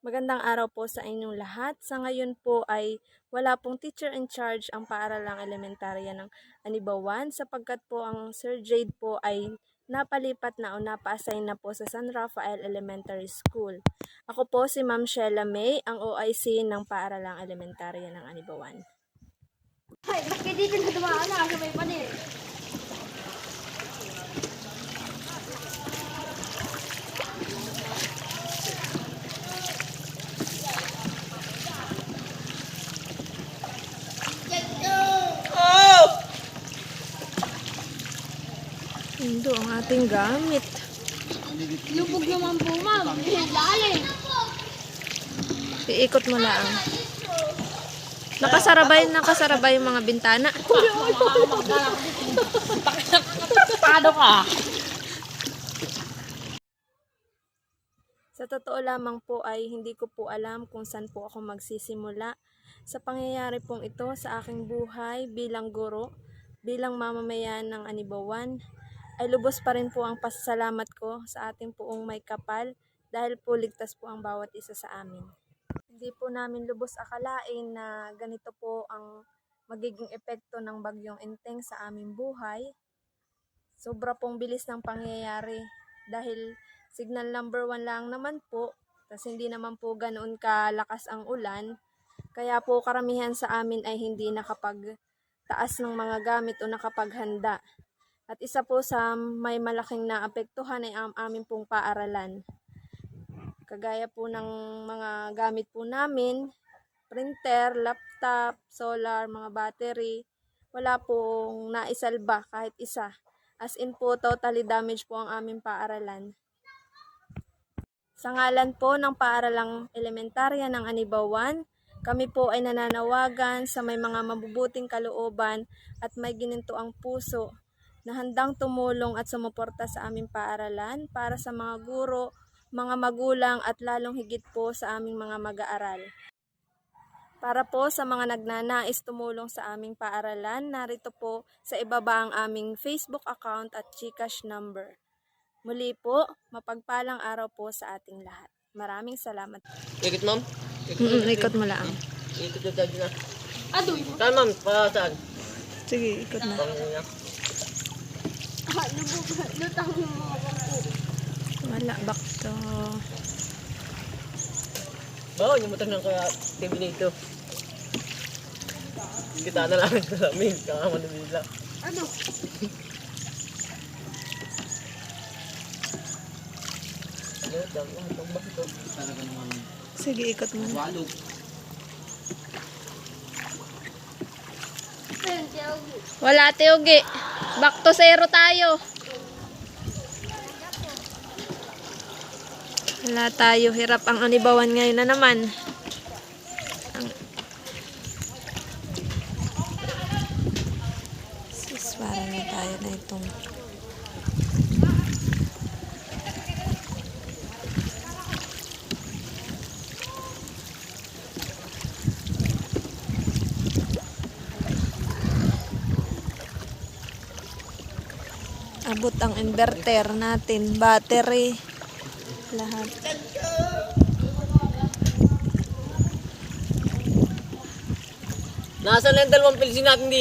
Magandang araw po sa inyong lahat. Sa ngayon po ay wala pong teacher in charge ang paaralang elementarya ng Anibawan sapagkat po ang Sir Jade po ay napalipat na o napa-assign na po sa San Rafael Elementary School. Ako po si Ma'am Sheila May, ang OIC ng paaralang elementarya ng Anibawan. Ay, bakit dito na dumaan na sa may panin? Ito ang ating gamit. Lubog naman po, ma'am. Lalim. Iikot mo lang. Nakasarabay, nakasarabay yung mga bintana. Paano ka? Sa totoo lamang po ay hindi ko po alam kung saan po ako magsisimula. Sa pangyayari pong ito sa aking buhay bilang guro, bilang mamamayan ng Anibawan, ay lubos pa rin po ang pasasalamat ko sa ating poong may kapal dahil po ligtas po ang bawat isa sa amin. Hindi po namin lubos akalain na ganito po ang magiging epekto ng bagyong enteng sa aming buhay. Sobra pong bilis ng pangyayari dahil signal number one lang naman po, tas hindi naman po ganoon kalakas ang ulan. Kaya po karamihan sa amin ay hindi nakapag taas ng mga gamit o nakapaghanda. At isa po sa may malaking naapektuhan ay ang aming pong paaralan. Kagaya po ng mga gamit po namin, printer, laptop, solar, mga battery, wala pong naisalba kahit isa. As in po, totally damaged po ang aming paaralan. Sa ngalan po ng paaralang elementarya ng Anibawan, kami po ay nananawagan sa may mga mabubuting kalooban at may ginintuang puso na handang tumulong at sumuporta sa aming paaralan para sa mga guro, mga magulang at lalong higit po sa aming mga mag-aaral. Para po sa mga nagnanais tumulong sa aming paaralan, narito po sa ibaba ang aming Facebook account at Gcash number. Muli po, mapagpalang araw po sa ating lahat. Maraming salamat. Ikot, ma'am? ikot mo lang. Ikot yung charge na. Adoy. Saan, ma'am? Para saan? Sige, ikot na. Pang niya. Lubog. Lutang bangko. Wala, back to. Oo, yung motor ng kaya TV nito. Kita na lang sa amin. Kakama na nila. Ano? Sige, ikot mo. Tiyawag. Wala, Teugi. Back to zero tayo. Wala tayo. Hirap ang anibawan ngayon na naman. Ang... Na tayo na itong... Abot ang inverter natin, battery, lahat. Nasaan na yung dalawang pilsin natin di